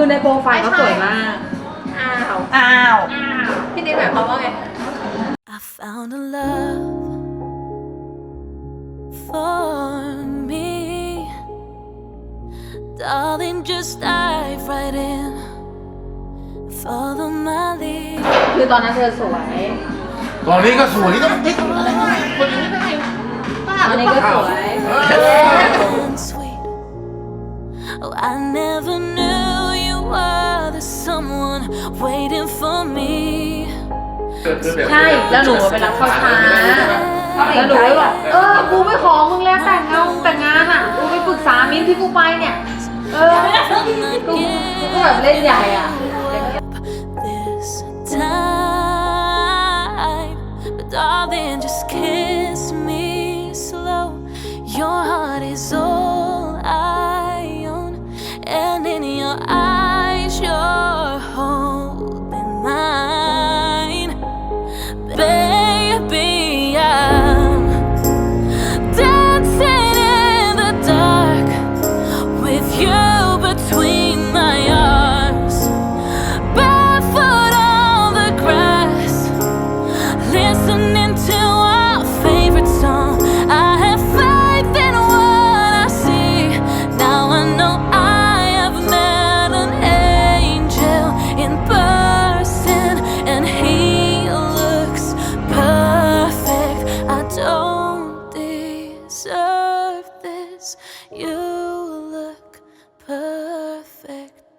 คือในโปรไฟล์เขาสวยมากอ้าว อ้าวพี่นิดหมายความว่าไง I found a love for me. Darling, just dive right in. Follow my lead. คือตอนนั้นเธอสวย ตอนนี้ก็สวยต้องติ๊กตอนนี้ก็สวย and sweet. Oh, I never knew waiting for me. ใช่ แล้วหนูไปรับเขาช้าแล้วหนูก็บอกเออ กูไม่ขอมึงแล้วแต่งงานแต่งงานอะ กูไปปรึกษามิ้นท์ที่กูไปเนี่ย เออ กูกูก็แบบเล่นใหญ่อะ this time.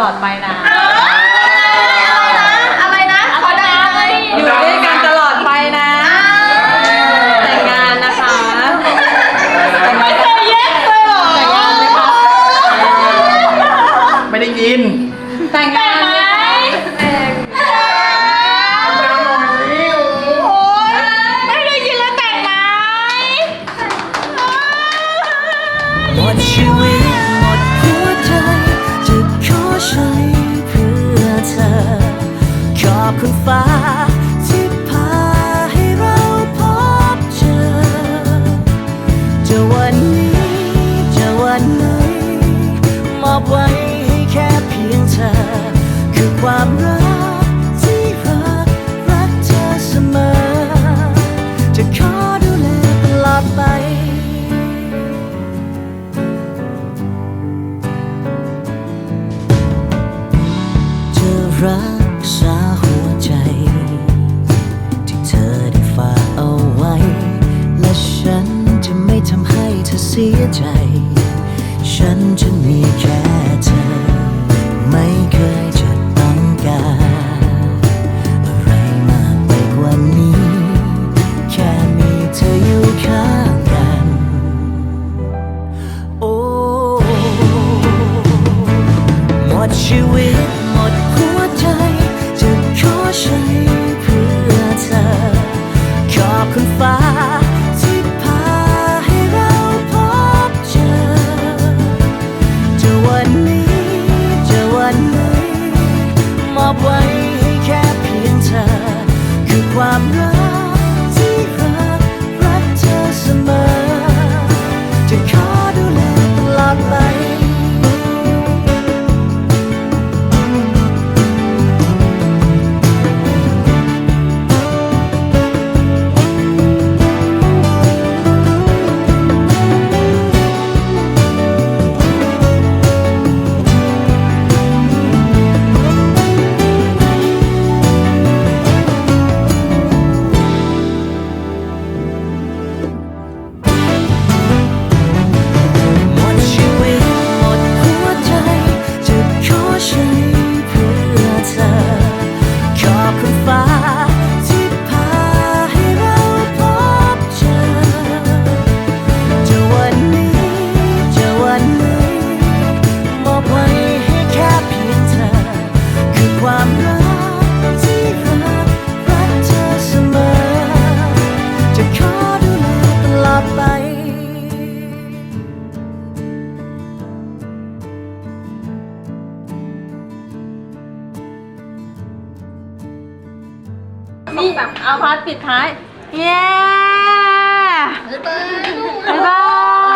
ลอดไปนะ ฟ้าที่พาให้เราพบเจอ จะวันนี้จะวันไหนมอบไว้ให้แค่เพียงเธอ คือความรักที่รัก ฉันี่แบบเอาพาร์ทปิดท้าย เย้ บ๊ายบาย